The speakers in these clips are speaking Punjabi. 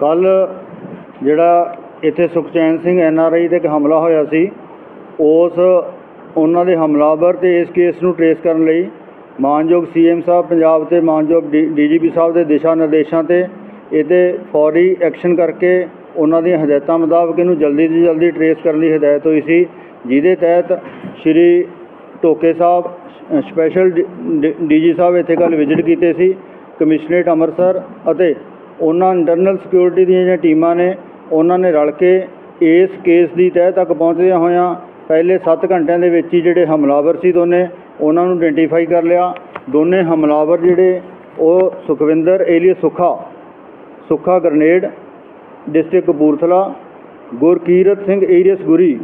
ਕੱਲ ਜਿਹੜਾ ਇੱਥੇ Sukhchain Singh N R I ਤੇ ਇੱਕ ਹਮਲਾ ਹੋਇਆ ਸੀ ਉਸ ਉਹਨਾਂ ਦੇ ਹਮਲਾਵਰ ਤੇ ਇਸ ਕੇਸ ਨੂੰ ਟਰੇਸ ਕਰਨ ਲਈ ਮਾਨਯੋਗ ਸੀਐਮ ਸਾਹਿਬ ਪੰਜਾਬ ਤੇ ਮਾਨਯੋਗ ਡੀਜੀਪੀ ਸਾਹਿਬ ਦੇ ਦਿਸ਼ਾ ਨਿਰਦੇਸ਼ਾਂ ਤੇ ਇਹਦੇ ਫੌਰੀ ਐਕਸ਼ਨ ਕਰਕੇ ਉਹਨਾਂ ਦੀਆਂ ਹਦਾਇਤਾਂ ਮੁਤਾਬਕ ਇਹਨੂੰ ਜਲਦੀ ਤੋਂ ਜਲਦੀ ਟਰੇਸ ਕਰਨ ਦੀ ਹਦਾਇਤ ਹੋਈ ਸੀ ਜਿਹਦੇ ਤਹਿਤ ਸ਼੍ਰੀ ਟੋਕੇ ਸਾਹਿਬ ਅ, ਸਪੈਸ਼ਲ ਡੀਜੀ ਸਾਹਿਬ ਇੱਥੇ ਕੱਲ੍ਹ ਵਿਜ਼ਿਟ ਕੀਤੇ ਸੀ ਕਮਿਸ਼ਨਰੇਟ ਅੰਮ੍ਰਿਤਸਰ ਅਤੇ ਉਹਨਾਂ ਇੰਟਰਨਲ ਸਿਕਿਉਰਿਟੀ ਦੀਆਂ ਜਿਹੜੀਆਂ ਟੀਮਾਂ ਨੇ, ਉਹਨਾਂ ਨੇ ਰਲ ਕੇ ਇਸ ਕੇਸ ਦੀ ਤਹਿ ਤੱਕ ਪਹੁੰਚਦਿਆਂ ਹੋਇਆਂ ਪਹਿਲੇ 7 ਘੰਟਿਆਂ ਦੇ ਵਿੱਚ ਹੀ ਜਿਹੜੇ ਹਮਲਾਵਰ ਸੀ ਦੋਨੇ, ਉਹਨਾਂ ਨੂੰ ਆਇਡੈਂਟੀਫਾਈ ਕਰ ਲਿਆ। ਦੋਨੇ ਹਮਲਾਵਰ ਜਿਹੜੇ, ਉਹ Sukhwinder alias Sukha Sukha grenade, district Kapurthala, Gurkirat Singh alias Guri,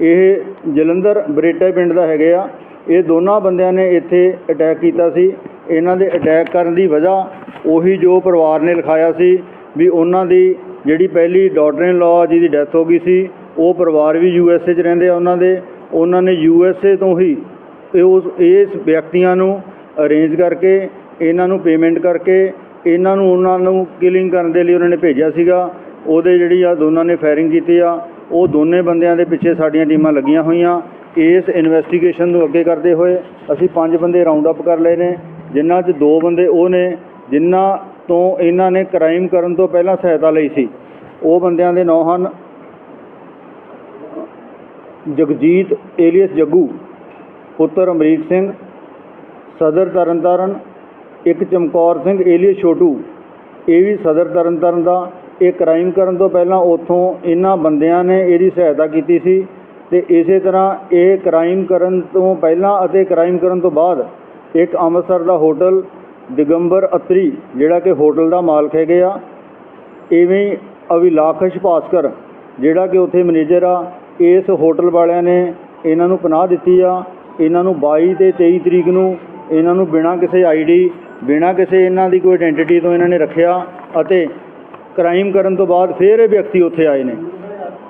ਇਹ ਜਲੰਧਰ ਬਰੇਟਾ ਪਿੰਡ ਦਾ ਹੈਗੇ ਆ। ਇਹ ਦੋਨਾਂ ਬੰਦਿਆਂ ਨੇ ਇੱਥੇ ਅਟੈਕ ਕੀਤਾ ਸੀ। ਇਹਨਾਂ ਦੇ ਅਟੈਕ ਕਰਨ ਦੀ ਵਜ੍ਹਾ ਉਹੀ ਜੋ ਪਰਿਵਾਰ ਨੇ ਲਿਖਾਇਆ ਸੀ ਵੀ ਉਹਨਾਂ ਦੀ ਜਿਹੜੀ ਪਹਿਲੀ ਡਾਟਰ ਇਨ ਲਾਅ ਜਿਹਦੀ ਡੈਥ ਹੋ ਗਈ ਸੀ, ਉਹ ਪਰਿਵਾਰ ਵੀ ਯੂ ਐਸ ਏ 'ਚ ਰਹਿੰਦੇ ਆ ਉਹਨਾਂ ਦੇ, ਉਹਨਾਂ ਨੇ ਯੂ ਐਸ ਏ ਤੋਂ ਹੀ ਉਸ ਇਸ ਵਿਅਕਤੀਆਂ ਨੂੰ ਅਰੇਂਜ ਕਰਕੇ, ਇਹਨਾਂ ਨੂੰ ਪੇਮੈਂਟ ਕਰਕੇ, ਇਹਨਾਂ ਨੂੰ ਉਹਨਾਂ ਨੂੰ ਕਿਲਿੰਗ ਕਰਨ ਦੇ ਲਈ ਉਹਨਾਂ ਨੇ ਭੇਜਿਆ ਸੀਗਾ। ਉਹਦੇ ਜਿਹੜੀ ਆ ਦੋਨਾਂ ਨੇ ਫਾਇਰਿੰਗ ਕੀਤੀ ਆ, ਉਹ ਦੋਨੇ ਬੰਦਿਆਂ ਦੇ ਪਿੱਛੇ ਸਾਡੀਆਂ ਟੀਮਾਂ ਲੱਗੀਆਂ ਹੋਈਆਂ। ਇਸ ਇਨਵੈਸਟੀਗੇਸ਼ਨ ਨੂੰ ਅੱਗੇ ਕਰਦੇ ਹੋਏ ਅਸੀਂ ਪੰਜ ਬੰਦੇ ਰਾਉਂਡ ਅਪ ਕਰ ਲਏ ਨੇ। ਜਿਨ੍ਹਾਂ 'ਚ ਦੋ ਬੰਦੇ ਉਹ ਨੇ, ਜਿਨ੍ਹਾਂ ਤੋਂ ਇਹਨਾਂ ਨੇ ਕ੍ਰਾਈਮ ਕਰਨ ਤੋਂ ਪਹਿਲਾਂ ਸਹਾਇਤਾ ਲਈ ਸੀ। ਉਹ ਬੰਦਿਆਂ ਦੇ ਨਾਂ ਹਨ ਜਗਜੀਤ ਏਲੀਅਸ ਜੱਗੂ, ਪੁੱਤਰ ਅਮਰੀਕ ਸਿੰਘ, ਸਦਰ ਤਰਨਤਾਰਨ, ਇੱਕ ਚਮਕੌਰ ਸਿੰਘ ਏਲੀਅਸ ਛੋਟੂ। ਇਹ ਵੀ ਸਦਰ ਤਰਨਤਾਰਨ ਦਾ। ਇਹ ਕ੍ਰਾਈਮ ਕਰਨ ਤੋਂ ਪਹਿਲਾਂ ਉੱਥੋਂ ਇਹਨਾਂ ਬੰਦਿਆਂ ਨੇ ਇਹਦੀ ਸਹਾਇਤਾ ਕੀਤੀ ਸੀ ਤੇ ਇਸੇ ਤਰ੍ਹਾਂ ਇਹ ਕ੍ਰਾਈਮ ਕਰਨ ਤੋਂ ਪਹਿਲਾਂ ਅਤੇ ਕ੍ਰਾਈਮ ਕਰਨ ਤੋਂ ਬਾਅਦ ਇੱਕ ਅੰਮ੍ਰਿਤਸਰ ਦਾ ਹੋਟਲ ਦਿਗੰਬਰ ਅਤਰੀ, ਜਿਹੜਾ ਕਿ ਹੋਟਲ ਦਾ ਮਾਲਕ ਹੈਗੇ ਆ, ਇਵੇਂ ਹੀ ਅਵਿਲਾਖਸ਼ ਭਾਸਕਰ, ਜਿਹੜਾ ਕਿ ਉੱਥੇ ਮੈਨੇਜਰ ਆ, ਇਸ ਹੋਟਲ ਵਾਲਿਆਂ ਨੇ ਇਹਨਾਂ ਨੂੰ ਪਨਾਹ ਦਿੱਤੀ ਆ, ਇਹਨਾਂ ਨੂੰ 22 ਤੇ 23 ਤਰੀਕ ਨੂੰ ਇਹਨਾਂ ਨੂੰ ਬਿਨਾਂ ਕਿਸੇ ਆਈਡੀ ਬਿਨਾਂ ਕਿਸੇ ਇਹਨਾਂ ਦੀ ਕੋਈ ਆਇਡੈਂਟੀਟੀ ਤੋਂ ਇਹਨਾਂ ਨੇ ਰੱਖਿਆ, ਅਤੇ ਕ੍ਰਾਈਮ ਕਰਨ ਤੋਂ ਬਾਅਦ ਫਿਰ ਇਹ ਵਿਅਕਤੀ ਉੱਥੇ ਆਏ ਨੇ।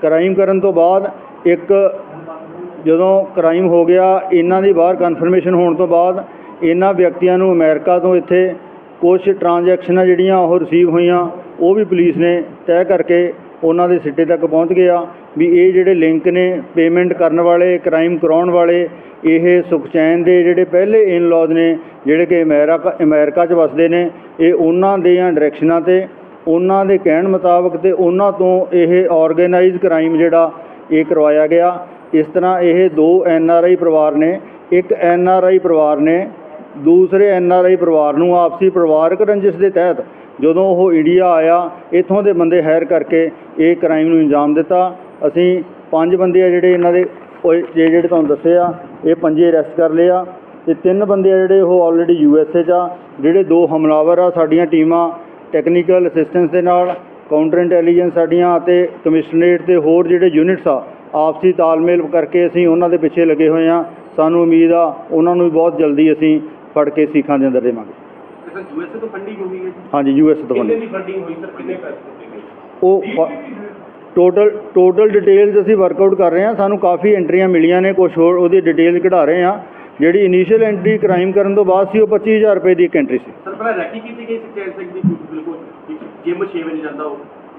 ਕ੍ਰਾਈਮ ਕਰਨ ਤੋਂ ਬਾਅਦ ਇੱਕ ਜਦੋਂ ਕ੍ਰਾਈਮ ਹੋ ਗਿਆ, ਇਹਨਾਂ ਦੀ ਬਾਹਰ ਕਨਫਰਮੇਸ਼ਨ ਹੋਣ ਤੋਂ ਬਾਅਦ ਇਹਨਾਂ ਵਿਅਕਤੀਆਂ ਨੂੰ ਅਮਰੀਕਾ ਤੋਂ ਇੱਥੇ ਕੁਝ ਟ੍ਰਾਂਜੈਕਸ਼ਨਾਂ ਜਿਹੜੀਆਂ ਉਹ ਰਿਸੀਵ ਹੋਈਆਂ, ਉਹ ਵੀ ਪੁਲਿਸ ਨੇ ਤੈਅ ਕਰਕੇ ਉਹਨਾਂ ਦੇ ਸਿੱਟੇ ਤੱਕ ਪਹੁੰਚ ਗਿਆ ਵੀ ਇਹ ਜਿਹੜੇ ਲਿੰਕ ਨੇ ਪੇਮੈਂਟ ਕਰਨ ਵਾਲੇ, ਕ੍ਰਾਈਮ ਕਰਾਉਣ ਵਾਲੇ, ਇਹ ਸੁਖਚੈਨ ਦੇ ਜਿਹੜੇ ਪਹਿਲੇ ਇਨ ਲਾਜ਼ ਨੇ, ਜਿਹੜੇ ਕਿ ਅਮਰੀਕਾ ਅਮਰੀਕਾ 'ਚ ਵਸਦੇ ਨੇ, ਇਹ ਉਹਨਾਂ ਦੀਆਂ ਡਾਇਰੈਕਸ਼ਨਾਂ ਤੇ, ਉਹਨਾਂ ਦੇ ਕਹਿਣ ਮੁਤਾਬਕ ਤੇ ਉਹਨਾਂ ਤੋਂ ਇਹ ਆਰਗੇਨਾਈਜ਼ ਕ੍ਰਾਈਮ ਜਿਹੜਾ ਇਹ ਕਰਵਾਇਆ ਗਿਆ। ਇਸ ਤਰ੍ਹਾਂ ਇਹ ਦੋ ਐਨ ਆਰ ਆਈ ਪਰਿਵਾਰ ਨੇ, ਇੱਕ ਐਨ ਆਰ ਆਈ ਪਰਿਵਾਰ ਨੇ ਦੂਸਰੇ ਐਨ ਆਰ ਆਈ ਪਰਿਵਾਰ ਨੂੰ ਆਪਸੀ ਪਰਿਵਾਰਕ ਰੰਜਿਸ਼ ਦੇ ਤਹਿਤ ਜਦੋਂ ਉਹ ਇੰਡੀਆ ਆਇਆ, ਇੱਥੋਂ ਦੇ ਬੰਦੇ ਹਾਇਰ ਕਰਕੇ ਇਹ ਕ੍ਰਾਈਮ ਨੂੰ ਅੰਜਾਮ ਦਿੱਤਾ। ਅਸੀਂ ਪੰਜ ਬੰਦੇ ਆ ਜਿਹੜੇ ਇਹਨਾਂ ਦੇ ਉਹ ਜੇ ਜਿਹੜੇ ਤੁਹਾਨੂੰ ਦੱਸੇ ਆ, ਇਹ ਪੰਜੇ ਅਰੈਸਟ ਕਰ ਲਏ ਆ। ਤੇ ਤਿੰਨ ਬੰਦੇ ਆ ਜਿਹੜੇ ਉਹ ਆਲਰੇਡੀ ਯੂ ਐਸ ਏ 'ਚ ਆ, ਜਿਹੜੇ ਦੋ ਹਮਲਾਵਰ ਆ, ਸਾਡੀਆਂ ਟੀਮਾਂ ਟੈਕਨੀਕਲ ਅਸਿਸਟੈਂਸ ਦੇ ਨਾਲ ਕਾਊਂਟਰ ਇੰਟੈਲੀਜੈਂਸ ਸਾਡੀਆਂ ਅਤੇ ਕਮਿਸ਼ਨਰੇਟ ਤੇ ਹੋਰ ਜਿਹੜੇ ਯੂਨਿਟਸ ਆ, ਆਪਸੀ ਤਾਲਮੇਲ ਕਰਕੇ ਅਸੀਂ ਉਹਨਾਂ ਦੇ ਪਿੱਛੇ ਲੱਗੇ ਹੋਏ ਆ। ਸਾਨੂੰ ਉਮੀਦ ਆ, ਉਹਨਾਂ ਨੂੰ ਵੀ ਬਹੁਤ ਜਲਦੀ ਅਸੀਂ ਫੜ ਕੇ ਸੀਖਾਂ ਦੇ ਅੰਦਰ ਦੇਵਾਂਗੇ। ਸਰ ਯੂਐਸਏ ਤੋਂ ਫੰਡਿੰਗ ਹੋਈ ਹੈ ਜੀ? ਹਾਂਜੀ ਯੂ ਐਸ ਤੋਂ ਕਿੰਨੇ ਬੰਦੇ ਦੀ ਫੰਡਿੰਗ ਹੋਈ ਸਰ? ਕਿੰਨੇ ਪੈਸੇ ਦਿੱਤੇ ਗਏ? ਉਹ ਟੋਟਲ ਟੋਟਲ ਡਿਟੇਲਸ ਅਸੀਂ ਵਰਕਆਊਟ ਕਰ ਰਹੇ ਹਾਂ। ਸਾਨੂੰ ਕਾਫੀ ਐਂਟਰੀਆਂ ਮਿਲੀਆਂ ਨੇ ਕੁਝ ਹੋਰ ਉਹਦੀ ਡਿਟੇਲ ਕਢਾ ਰਹੇ ਹਾਂ। ਜਿਹੜੀ ਇਨੀਸ਼ੀਅਲ ਐਂਟਰੀ ਕ੍ਰਾਈਮ ਕਰਨ ਤੋਂ ਬਾਅਦ ਸੀ ਉਹ 25000 ਰੁਪਏ ਦੀ ਇੱਕ ਐਂਟਰੀ ਸੀ। ਸਰ ਪਹਿਲਾਂ ਰੈਕੀ ਕੀਤੀ ਗਈ ਸੀ ਚੈਨ ਸਿੰਘ ਦੀ ਬਿਲਕੁਲ। ਜਿਮ 6 ਵਜੇ ਜਾਂਦਾ ਉਹ।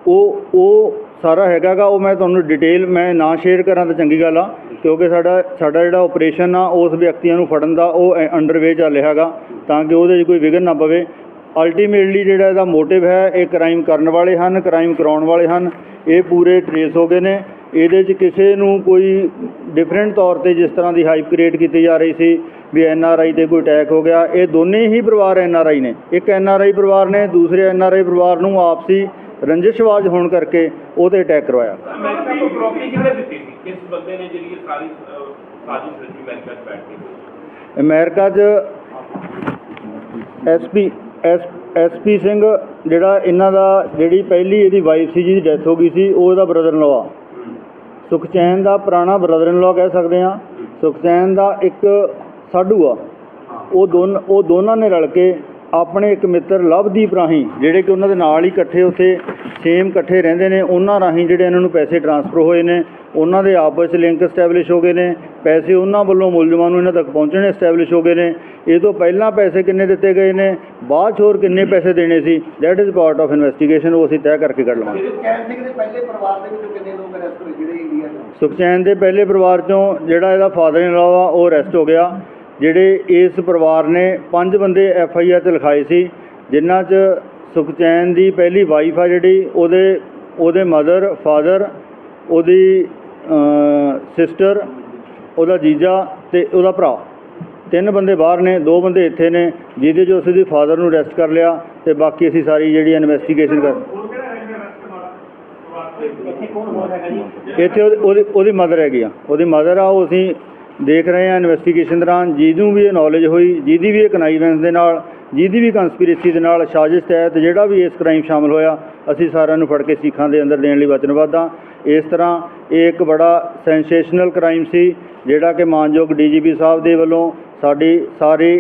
ਉਹ ਉਹ ਸਾਰਾ ਹੈਗਾਗਾ, ਉਹ ਮੈਂ ਤੁਹਾਨੂੰ ਡਿਟੇਲ ਮੈਂ ਨਾ ਸ਼ੇਅਰ ਕਰਾਂ ਤਾਂ ਚੰਗੀ ਗੱਲ ਆ, ਕਿਉਂਕਿ ਸਾਡਾ ਸਾਡਾ ਜਿਹੜਾ ਆਪਰੇਸ਼ਨ ਆ, ਉਸ ਵਿਅਕਤੀਆਂ ਨੂੰ ਫੜਨ ਦਾ ਉਹ ਅੰਡਰਵੇ ਚੱਲ ਰਿਹਾ ਹੈਗਾ, ਤਾਂ ਕਿ ਉਹਦੇ 'ਚ ਕੋਈ ਵਿਘਨ ਨਾ ਪਵੇ। ਅਲਟੀਮੇਟਲੀ ਜਿਹੜਾ ਇਹਦਾ ਮੋਟਿਵ ਹੈ, ਇਹ ਕ੍ਰਾਈਮ ਕਰਨ ਵਾਲੇ ਹਨ ਕ੍ਰਾਈਮ ਕਰਾਉਣ ਵਾਲੇ ਹਨ, ਇਹ ਪੂਰੇ ਟਰੇਸ ਹੋ ਗਏ ਨੇ। ਇਹਦੇ 'ਚ ਕਿਸੇ ਨੂੰ ਕੋਈ ਡਿਫਰੈਂਟ ਤੌਰ ਤੇ ਜਿਸ ਤਰ੍ਹਾਂ ਦੀ ਹਾਈਪ ਕ੍ਰੀਏਟ ਕੀਤੀ ਜਾ ਰਹੀ ਸੀ, ਵੀ ਐਨ ਆਰ ਆਈ ਤੇ ਕੋਈ ਅਟੈਕ ਹੋ ਗਿਆ, ਇਹ ਦੋਨੇ ਹੀ ਪਰਿਵਾਰ ਐਨ ਆਰ ਆਈ ਨੇ। ਇੱਕ ਐਨ ਆਰ ਆਈ ਪਰਿਵਾਰ ਨੇ, ਦੂਸਰੇ ਐਨ ਆਰ ਆਈ ਪਰਿਵਾਰ ਨੂੰ ਆਪਸੀ ਰੰਜਿਸ਼ਵਾਜ ਹੋਣ ਕਰਕੇ ਉਹਤੇ ਅਟੈਕ ਕਰਵਾਇਆ। ਅਮਰੀਕਾ ਤੋਂ ਪ੍ਰੋਪਰਟੀ ਕਿਹਨੇ ਦਿੱਤੀ ਸੀ? ਕਿਸ ਬੰਦੇ ਨੇ ਜਿਹੜੀ ਇਹ ਸਾਰੀ ਅਹ, ਸਾਜ਼ਿਸ਼ ਰਚੀ ਅਮਰੀਕਾ 'ਚ ਬੈਠ ਕੇ? ਅਮਰੀਕਾ 'ਚ ਐਸਪੀ ਐਸਪੀ ਸਿੰਘ ਜਿਹੜਾ ਇਹਨਾਂ ਦਾ ਜਿਹੜੀ ਪਹਿਲੀ ਇਹਦੀ ਵਾਈਫ ਸੀ ਜਿਹਦੀ ਡੈਥ ਹੋ ਗਈ ਸੀ ਉਹ ਇਹਦਾ ਬ੍ਰਦਰ ਇਨ ਲਾ ਸੁਖਚੈਨ ਦਾ ਪੁਰਾਣਾ ਬ੍ਰਦਰ ਇਨ ਲਾ ਕਹਿ ਸਕਦੇ ਆ ਸੁਖਚੈਨ ਦਾ ਇੱਕ ਸਾਡੂ ਆ। ਉਹ ਦੋਨ ਉਹ ਦੋਨਾਂ ਨੇ ਰਲ ਕੇ ਆਪਣੇ ਇੱਕ ਮਿੱਤਰ ਲਵਦੀਪ ਰਾਹੀਂ ਜਿਹੜੇ ਕਿ ਉਹਨਾਂ ਦੇ ਨਾਲ ਹੀ ਇਕੱਠੇ ਉੱਥੇ ਸੇਮ ਇਕੱਠੇ ਰਹਿੰਦੇ ਨੇ ਉਹਨਾਂ ਰਾਹੀਂ ਜਿਹੜੇ ਇਹਨਾਂ ਨੂੰ ਪੈਸੇ ਟਰਾਂਸਫਰ ਹੋਏ ਨੇ ਉਹਨਾਂ ਦੇ ਆਪਸ ਵਿੱਚ ਲਿੰਕ ਐਸਟੈਬਲਿਸ਼ ਹੋ ਗਏ ਨੇ ਪੈਸੇ ਉਹਨਾਂ ਵੱਲੋਂ ਮੁਲਜ਼ਮਾਂ ਨੂੰ ਇਹਨਾਂ ਤੱਕ ਪਹੁੰਚਣੇ ਐਸਟੈਬਲਿਸ਼ ਹੋ ਗਏ ਨੇ ਇਹ ਤੋਂ ਪਹਿਲਾਂ ਪੈਸੇ ਕਿੰਨੇ ਦਿੱਤੇ ਗਏ ਨੇ ਬਾਅਦ 'ਚ ਹੋਰ ਕਿੰਨੇ ਪੈਸੇ ਦੇਣੇ ਸੀ that is part of investigation ਉਹ ਅਸੀਂ ਤੈਅ ਕਰਕੇ ਕੱਢ ਲਵਾਂਗੇ। ਚੈਨ ਸਿੰਘ ਦੇ ਪਹਿਲੇ ਪਰਿਵਾਰ ਦੇ ਵਿੱਚੋਂ ਕਿੰਨੇ ਲੋਕ ਅਰੈਸਟ ਹੋਏ ਜਿਹੜੇ ਇੰਡੀਆ ਦੇ ਸੁਖਚੈਨ ਦੇ ਪਹਿਲੇ ਪਰਿਵਾਰ ਚੋਂ ਜਿਹੜਾ ਇਹਦਾ ਫਾਦਰ ਇਨ ਲਾਅ ਆ ਉਹ ਅਰੈਸਟ ਹੋ ਗਿਆ। ਜਿਹੜੇ ਇਸ ਪਰਿਵਾਰ ਨੇ ਪੰਜ ਬੰਦੇ ਐਫ ਆਈ ਆਰ 'ਤੇ ਲਿਖਾਏ ਸੀ ਜਿਨ੍ਹਾਂ 'ਚ ਸੁਖਚੈਨ ਦੀ ਪਹਿਲੀ ਵਾਈਫ ਆ ਜਿਹੜੀ ਉਹਦੇ ਉਹਦੇ ਮਦਰ ਫਾਦਰ ਉਹਦੀ ਸਿਸਟਰ ਉਹਦਾ ਜੀਜਾ ਤੇ ਉਹਦਾ ਭਰਾ। ਤਿੰਨ ਬੰਦੇ ਬਾਹਰ ਨੇ ਦੋ ਬੰਦੇ ਇੱਥੇ ਨੇ ਜਿਹਦੇ 'ਚ ਉਸ ਦੀ ਫਾਦਰ ਨੂੰ ਅਰੈਸਟ ਕਰ ਲਿਆ ਤੇ ਬਾਕੀ ਅਸੀਂ ਸਾਰੀ ਜਿਹੜੀ ਇਨਵੈਸਟੀਗੇਸ਼ਨ ਕਰ ਇੱਥੇ ਉਹਦੀ ਉਹਦੀ ਮਦਰ ਹੈਗੀ ਆ। ਉਹਦੀ ਮਦਰ ਆ ਉਹ ਅਸੀਂ ਦੇਖ ਰਹੇ ਹਾਂ ਇਨਵੈਸਟੀਗੇਸ਼ਨ ਦੌਰਾਨ ਜਿਹਨੂੰ ਵੀ ਇਹ ਨੌਲੇਜ ਹੋਈ, ਜਿਹਦੀ ਵੀ ਇਹ ਕਨਾਈਵੈਂਸ ਦੇ ਨਾਲ, ਜਿਹਦੀ ਵੀ ਕੰਸਪੀਰੇਸੀ ਦੇ ਨਾਲ ਸਾਜ਼ਿਸ਼ ਤਹਿਤ ਜਿਹੜਾ ਵੀ ਇਸ ਕ੍ਰਾਈਮ ਸ਼ਾਮਲ ਹੋਇਆ, ਅਸੀਂ ਸਾਰਿਆਂ ਨੂੰ ਫੜ ਕੇ ਸਿੱਖਾਂ ਦੇ ਅੰਦਰ ਦੇਣ ਲਈ ਵਚਨਬੱਧ ਹਾਂ ਇਸ ਤਰ੍ਹਾਂ ਇਹ ਇੱਕ ਬੜਾ ਸੈਂਸੇਸ਼ਨਲ ਕ੍ਰਾਈਮ ਸੀ, ਜਿਹੜਾ ਕਿ ਮਾਨਯੋਗ ਡੀਜੀਪੀ ਸਾਹਿਬ ਦੇ ਵੱਲੋਂ ਸਾਡੀ ਸਾਰੇ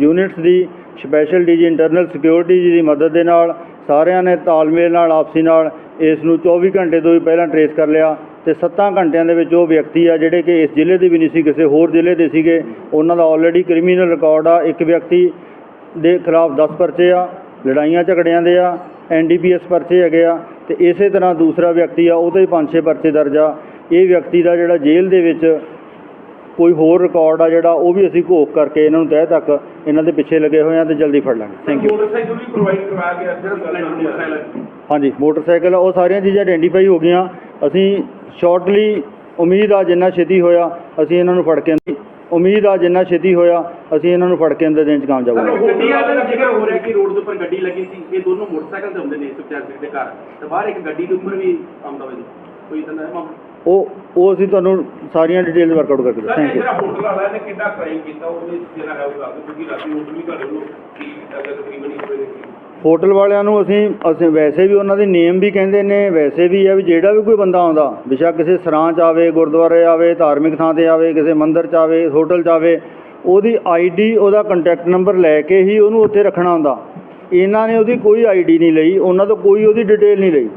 ਯੂਨਿਟਸ ਦੀ special DG internal security ji ਦੀ ਮਦਦ ਦੇ ਨਾਲ ਸਾਰਿਆਂ ਨੇ ਤਾਲਮੇਲ ਨਾਲ, ਆਪਸੀ ਨਾਲ ਇਸ ਨੂੰ 24 ਘੰਟੇ ਤੋਂ ਵੀ ਪਹਿਲਾਂ ਟਰੇਸ ਕਰ ਲਿਆ। ਤੇ 7 ਘੰਟਿਆਂ ਦੇ ਵਿੱਚ ਉਹ ਵਿਅਕਤੀ ਆ ਜਿਹੜੇ ਕਿ ਇਸ ਜ਼ਿਲ੍ਹੇ ਦੇ ਵੀ ਨਹੀਂ ਸੀ, ਕਿਸੇ ਹੋਰ ਜ਼ਿਲ੍ਹੇ ਦੇ ਸੀਗੇ। ਉਹਨਾਂ ਦਾ ਆਲਰੇਡੀ ਕ੍ਰਿਮੀਨਲ ਰਿਕਾਰਡ ਆ। ਇੱਕ ਵਿਅਕਤੀ ਦੇ ਖਿਲਾਫ 10 ਪਰਚੇ ਆ, ਲੜਾਈਆਂ ਝਗੜਿਆਂ ਦੇ ਆ ਐਨਡੀਪੀਐਸ ਪਰਚੇ ਹੈਗੇ ਆ ਤੇ ਇਸੇ ਤਰ੍ਹਾਂ ਦੂਸਰਾ ਵਿਅਕਤੀ ਆ ਉਹਦੇ 5-6 ਪਰਚੇ ਦਰਜ ਆ। ਇਹ ਵਿਅਕਤੀ ਦਾ ਜਿਹੜਾ ਜੇਲ੍ਹ ਦੇ ਵਿੱਚ ਕੋਈ ਹੋਰ ਰਿਕਾਰਡ ਆ ਜਿਹੜਾ ਉਹ ਵੀ ਅਸੀਂ ਘੋਖ ਕਰਕੇ ਇਹਨਾਂ ਨੂੰ ਤਹਿ ਤੱਕ ਇਹਨਾਂ ਦੇ ਪਿੱਛੇ ਲੱਗੇ ਹੋਏ ਆ ਤੇ ਜਲਦੀ ਫੜ ਲਾਂਗੇ। ਥੈਂਕ ਯੂ ਮੋਟਰਸਾਈਕਲ ਵੀ ਪ੍ਰੋਵਾਈਡ ਕਰਵਾਇਆ ਗਿਆ ਜਿਹੜਾ ਮੋਟਰਸਾਈਕਲ ਹਾਂਜੀ ਮੋਟਰਸਾਈਕਲ ਉਹ ਸਾਰੀਆਂ ਚੀਜ਼ਾਂ ਆਇਡੈਂਟੀਫਾਈ ਹੋ ਗਈਆਂ। ਅਸੀਂ ਸ਼ਾਰਟਲੀ ਉਮੀਦ ਆ ਜਿੰਨਾ ਛੇਤੀ ਹੋਇਆ ਅਸੀਂ ਇਹਨਾਂ ਨੂੰ ਫੜ ਕੇ ਉਮੀਦ ਆ ਜਿੰਨਾ ਛੇਤੀ ਹੋਇਆ ਅਸੀਂ ਇਹਨਾਂ ਨੂੰ ਫੜ ਕੇ ਅੰਦਰ ਦੇਣ ਚ ਕਾਮਯਾਬ ਹੋਵਾਂਗੇ। ਗੱਡੀ ਵਾਲਾ ਦਾ ਜ਼ਿਕਰ ਹੋ ਰਿਹਾ ਕਿ ਰੋਡ ਦੇ ਉੱਪਰ ਗੱਡੀ ਲੱਗੀ ਸੀ ਇਹ ਦੋਨੋਂ ਮੋਟਰਸਾਈਕਲ ਤੇ ਹੁੰਦੇ ਨੇ ਸੁਖਚੈਨ ਸਿੰਘ ਦੇ ਘਰ। ਤੇ ਬਾਹਰ ਇੱਕ ਗੱਡੀ ਦੇ ਉੱਪਰ ਵੀ ਆਉਂਦਾ ਵਾ ਜੀ। ਕੋਈ ਤਾਂ ਮਾਮਲਾ? ਉਹ ਉਹ ਅਸੀਂ ਤੁਹਾਨੂੰ ਸਾਰੀਆਂ ਡਿਟੇਲਸ ਵਰਕਆਊਟ ਕਰਕੇ ਸਰ ਥੈਂਕ ਯੂ ਜਿਹੜਾ ਹੋਟਲ ਵਾਲਾ ਨੇ ਕਿੰਨਾ ਕ੍ਰਾਈਮ ਕੀਤਾ? ਉਹਦੇ ਜਿਹੜਾ ਹੈ ਉਹ ਦੱਸ ਦਿਓ ਕਿਉਂਕਿ ਰਾਤੀ ਹੋਟਲ ਵੀ ਤੁਹਾਡੇ ਕੀ ਅਗਰ ਤਕਰੀਬਨ ਇੱਕ ਵਜੇ ਸੀ ਹੋਟਲ ਵਾਲਿਆਂ ਨੂੰ ਅਸੀਂ ਅਸੀਂ ਵੈਸੇ ਵੀ ਉਹਨਾਂ ਦੇ ਨੇਮ ਵੀ ਕਹਿੰਦੇ ਨੇ ਵੈਸੇ ਵੀ ਆ ਵੀ ਜਿਹੜਾ ਵੀ ਕੋਈ ਬੰਦਾ ਆਉਂਦਾ ਬੇਸ਼ੱਕ ਕਿਸੇ ਸਰਾਂ 'ਚ ਆਵੇ ਗੁਰਦੁਆਰੇ ਆਵੇ ਧਾਰਮਿਕ ਥਾਂ ਤੇ ਆਵੇ ਕਿਸੇ ਮੰਦਿਰ 'ਚ ਆਵੇ ਹੋਟਲ 'ਚ ਆਵੇ ਉਹਦੀ ਆਈਡੀ ਉਹਦਾ ਕੰਟੈਕਟ ਨੰਬਰ ਲੈ ਕੇ ਹੀ ਉਹਨੂੰ ਉੱਥੇ ਰੱਖਣਾ ਹੁੰਦਾ। ਇਹਨਾਂ ਨੇ ਉਹਦੀ ਕੋਈ ਆਈਡੀ ਨਹੀਂ ਲਈ ਉਹਨਾਂ ਤੋਂ ਕੋਈ ਉਹਦੀ ਡਿਟੇਲ ਨਹੀਂ ਲਈ।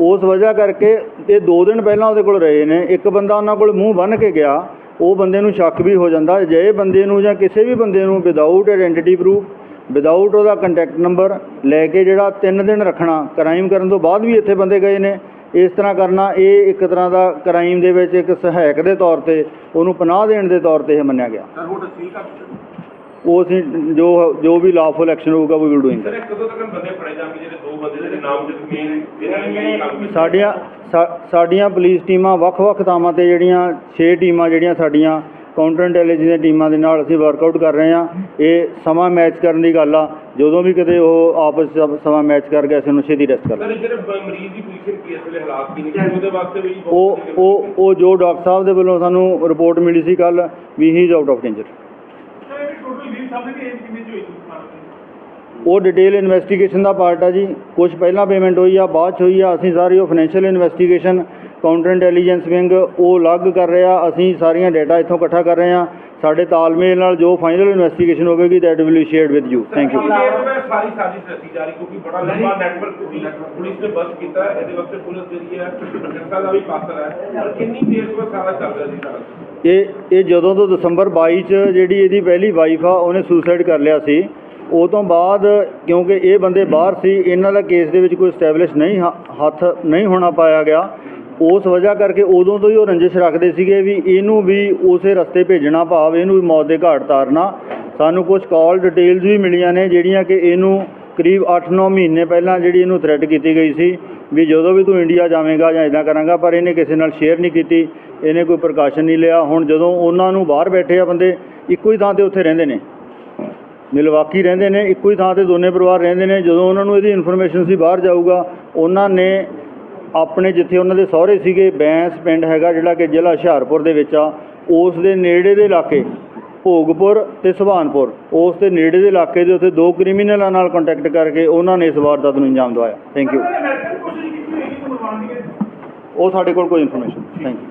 ਉਸ ਵਜ੍ਹਾ ਕਰਕੇ ਇਹ 2 ਦਿਨ ਪਹਿਲਾਂ ਉਹਦੇ ਕੋਲ ਰਹੇ ਨੇ। ਇੱਕ ਬੰਦਾ ਉਹਨਾਂ ਕੋਲ ਮੂੰਹ ਬੰਨ੍ਹ ਕੇ ਗਿਆ, ਉਹ ਬੰਦੇ ਨੂੰ ਸ਼ੱਕ ਵੀ ਹੋ ਜਾਂਦਾ। ਜੇ ਬੰਦੇ ਨੂੰ ਜਾਂ ਕਿਸੇ ਵੀ ਬੰਦੇ ਨੂੰ ਵਿਦਆਊਟ ਆਇਡੈਂਟੀਟੀ ਪ੍ਰੂਫ ਵਿਦਆਊਟ ਉਹਦਾ ਕੰਟੈਕਟ ਨੰਬਰ ਲੈ ਕੇ ਜਿਹੜਾ 3 ਦਿਨ ਰੱਖਣਾ ਕ੍ਰਾਈਮ ਕਰਨ ਤੋਂ ਬਾਅਦ ਵੀ ਇੱਥੇ ਬੰਦੇ ਗਏ ਨੇ। ਇਸ ਤਰ੍ਹਾਂ ਕਰਨਾ, ਇਹ ਇੱਕ ਤਰ੍ਹਾਂ ਦਾ ਕ੍ਰਾਈਮ ਦੇ ਵਿੱਚ ਇੱਕ ਸਹਾਇਕ ਦੇ ਤੌਰ ਤੇ, ਉਹਨੂੰ ਪਨਾਹ ਦੇਣ ਦੇ ਤੌਰ ਤੇ ਇਹ ਮੰਨਿਆ ਗਿਆ। ਸਰ ਹੋਟਲ ਸੀਲ ਕਰ ਉਹ ਅਸੀਂ ਜੋ ਜੋ ਵੀ ਲਾਫੁਲ ਐਕਸ਼ਨ ਹੋਊਗਾ ਵੀ ਵਿਲ ਡੂਇੰਗ ਸਰ ਇਹ ਕਦੋਂ ਤੱਕ ਬੰਦੇ ਫੜੇ ਜਾਣਗੇ ਜਿਹੜੇ ਦੋ ਬੰਦੇ ਦੇ ਨਾਮ ਜਿਹੜੇ ਮੇਨ ਇਹਨਾਂ ਨੇ ਕੰਮ ਕੀਤਾ ਸਾਡੀਆਂ ਸਾਡੀਆਂ ਪੁਲਿਸ ਟੀਮਾਂ ਵੱਖ-ਵੱਖ ਥਾਵਾਂ ਤੇ ਜਿਹੜੀਆਂ 6 ਟੀਮਾਂ ਜਿਹੜੀਆਂ ਸਾਡੀਆਂ ਕਾਊਂਟਰ ਇੰਟੈਲੀਜੈਂਸ ਦੀਆਂ ਟੀਮਾਂ ਦੇ ਨਾਲ ਅਸੀਂ ਵਰਕਆਊਟ ਕਰ ਰਹੇ ਹਾਂ। ਇਹ ਸਮਾਂ ਮੈਚ ਕਰਨ ਦੀ ਗੱਲ ਆ। ਜਦੋਂ ਵੀ ਕਿਤੇ ਉਹ ਆਪਸ ਸਮਾਂ ਮੈਚ ਕਰ ਗਿਆ ਅਸੀਂ ਉਹਨੂੰ ਛੇਤੀ ਰੈਸਟ ਕਰ ਸਰ ਲਾਂਗੇ। ਜਿਹੜੇ ਬ- ਮਰੀਜ਼ ਦੀ ਪੋਜੀਸ਼ਨ ਕੀ ਇਸ ਵੇਲੇ ਹਾਲਾਤ ਕੀ ਨੇ ਉਹਦੇ ਵਾਸਤੇ ਵੀ ਬਹੁਤ ਉਹ ਉਹ ਉਹ ਜੋ ਡਾਕਟਰ ਸਾਹਿਬ ਦੇ ਵੱਲੋਂ ਸਾਨੂੰ ਰਿਪੋਰਟ ਮਿਲੀ ਸੀ ਕੱਲ ਵੀ ਹੀ ਇਜ਼ ਆਊਟ ਆਫ ਡੇਂਜਰ ਉਹ ਡਿਟੇਲ ਇਨਵੈਸਟੀਗੇਸ਼ਨ ਦਾ ਪਾਰਟ ਆ ਜੀ। ਕੁਝ ਪਹਿਲਾਂ ਪੇਮੈਂਟ ਹੋਈ ਆ ਬਾਅਦ 'ਚ ਹੋਈ ਆ ਅਸੀਂ ਸਾਰੀ ਉਹ financial investigation counter intelligence wing ਉਹ ਅਲੱਗ ਕਰ ਰਿਹਾ ਅਸੀਂ ਸਾਰੀਆਂ ਡਾਟਾ ਇੱਥੋਂ ਇਕੱਠਾ ਕਰ ਰਹੇ ਹਾਂ ਸਾਡੇ ਤਾਲਮੇਲ ਨਾਲ ਜੋ ਫਾਈਨਲ ਇਨਵੈਸਟੀਗੇਸ਼ਨ ਹੋਵੇਗੀ that will be shared with you thank you ਕਿੰਨੀ ਦੇਰ ਤੋਂ ਇਹ ਸਾਰੀ ਸਾਜ਼ਿਸ਼ ਰਚੀ ਜਾ ਰਹੀ ਕਿਉਂਕਿ ਬੜਾ ਲੰਬਾ ਨੈਟਵਰਕ ਸੀ ਪੁਲਿਸ ਨੇ ਬਸ ਕੀਤਾ। ਹੈ, ਇਹਦੇ ਵਾਸਤੇ ਪੁਲਿਸ ਜਿਹੜੀ ਹੈ ਪ੍ਰਸ਼ਾਸਨ ਦਾ ਵੀ ਪਾਤਰ ਹੈ। ਪਰ ਕਿੰਨੀ ਦੇਰ ਤੋਂ ਇਹ ਸਾਰਾ ਚੱਲ ਰਿਹਾ ਸੀ ਸਾਰਾ? ਇਹ ਇਹ ਜਦੋਂ ਤੋਂ ਦਸੰਬਰ 22 ਚ ਜਿਹੜੀ ਇਹਦੀ ਪਹਿਲੀ ਵਾਈਫ ਆ ਉਹਨੇ ਸੁਸਾਈਡ ਕਰ ਲਿਆ ਸੀ। ਉਹ ਤੋਂ ਬਾਅਦ ਕਿਉਂਕਿ ਇਹ ਬੰਦੇ ਬਾਹਰ ਸੀ, ਇਹਨਾਂ ਦਾ ਕੇਸ ਦੇ ਵਿੱਚ ਕੋਈ ਸਟੈਬਲਿਸ਼ ਨਹੀਂ ਹ- ਹੱਥ ਨਹੀਂ ਹੋਣਾ ਪਾਇਆ ਗਿਆ। ਉਸ ਵਜ੍ਹਾ ਕਰਕੇ ਉਦੋਂ ਤੋਂ ਹੀ ਉਹ ਰੰਜਿਸ਼ ਰੱਖਦੇ ਸੀਗੇ ਵੀ ਇਹਨੂੰ ਵੀ ਉਸੇ ਰਸਤੇ ਭੇਜਣਾ ਭਾਵ ਇਹਨੂੰ ਵੀ ਮੌਤ ਦੇ ਘਾਟ ਤਾਰਨਾ। ਸਾਨੂੰ ਕੁਝ ਕਾਲ ਡਿਟੇਲਸ ਵੀ ਮਿਲੀਆਂ ਨੇ, ਜਿਹੜੀਆਂ ਕਿ ਇਹਨੂੰ ਕਰੀਬ 8-9 ਮਹੀਨੇ ਪਹਿਲਾਂ ਜਿਹੜੀ ਇਹਨੂੰ ਥ੍ਰੈਟ ਕੀਤੀ ਗਈ ਸੀ ਵੀ ਜਦੋਂ ਵੀ ਤੂੰ ਇੰਡੀਆ ਜਾਵੇਂਗਾ ਜਾਂ ਇਦਾਂ ਕਰਾਂਗਾ, ਪਰ ਇਹਨੇ ਕਿਸੇ ਨਾਲ ਸ਼ੇਅਰ ਨਹੀਂ ਕੀਤੀ, ਇਹਨੇ ਕੋਈ ਪ੍ਰਕਾਸ਼ਨ ਨਹੀਂ ਲਿਆ। ਹੁਣ ਜਦੋਂ ਉਹਨਾਂ ਨੂੰ ਬਾਹਰ ਬੈਠੇ ਆ ਬੰਦੇ, ਇੱਕੋ ਹੀ ਥਾਂ ਤੇ ਉੱਥੇ ਰਹਿੰਦੇ ਨੇ। ਮਿਲਵਾਕੀ ਰਹਿੰਦੇ ਨੇ ਇੱਕੋ ਹੀ ਥਾਂ ਤੇ ਦੋਨੇ ਪਰਿਵਾਰ ਰਹਿੰਦੇ ਨੇ। ਜਦੋਂ ਉਹਨਾਂ ਨੂੰ ਇਹਦੀ ਇਨਫੋਰਮੇਸ਼ਨ ਸੀ ਬਾਹਰ ਜਾਊਗਾ ਉਹਨਾਂ ਨੇ ਆਪਣੇ ਜਿੱਥੇ ਉਹਨਾਂ ਦੇ ਸਹੁਰੇ ਸੀਗੇ ਬੈਂਸ ਪਿੰਡ ਹੈਗਾ ਜਿਹੜਾ ਕਿ ਜ਼ਿਲ੍ਹਾ ਹੁਸ਼ਿਆਰਪੁਰ ਦੇ ਵਿੱਚ ਆ ਉਸ ਦੇ ਨੇੜੇ ਦੇ ਇਲਾਕੇ ਭੋਗਪੁਰ ਤੇ ਸੁਭਾਨਪੁਰ ਉਸ ਦੇ ਨੇੜੇ ਦੇ ਇਲਾਕੇ ਦੇ ਉੱਤੇ ਦੋ ਕ੍ਰਿਮੀਨਲਾਂ ਨਾਲ ਕੰਟੈਕਟ ਕਰਕੇ ਉਹਨਾਂ ਨੇ ਇਸ ਵਾਰਦਾਤ ਨੂੰ ਅੰਜਾਮ ਦਵਾਇਆ। ਥੈਂਕ ਯੂ ਉਹ ਸਾਡੇ ਕੋਲ ਕੋਈ ਇਨਫੋਰਮੇਸ਼ਨ ਥੈਂਕ ਯੂ